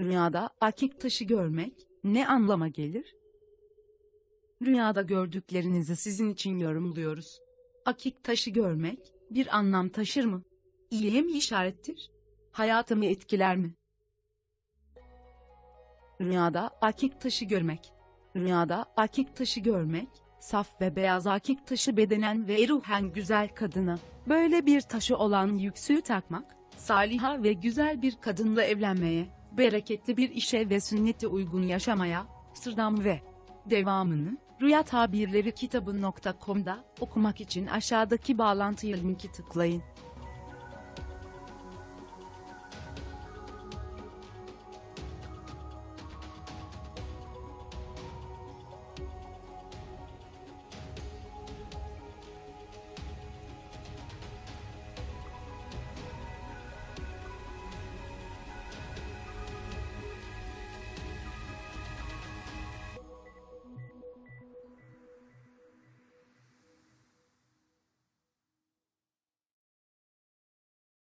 Rüyada akik taşı görmek ne anlama gelir? Rüyada gördüklerinizi sizin için yorumluyoruz. Akik taşı görmek bir anlam taşır mı? İyiye mi işarettir? Hayatımı etkiler mi? Rüyada akik taşı görmek. Rüyada akik taşı görmek, saf ve beyaz akik taşı bedenen ve ruhen güzel kadına, böyle bir taşı olan yüksüğü takmak, saliha ve güzel bir kadınla evlenmeye, bereketli bir işe ve sünnete uygun yaşamaya, sırdam ve devamını, Rüya Tabirleri kitabı.com'da okumak için aşağıdaki bağlantıya linki tıklayın.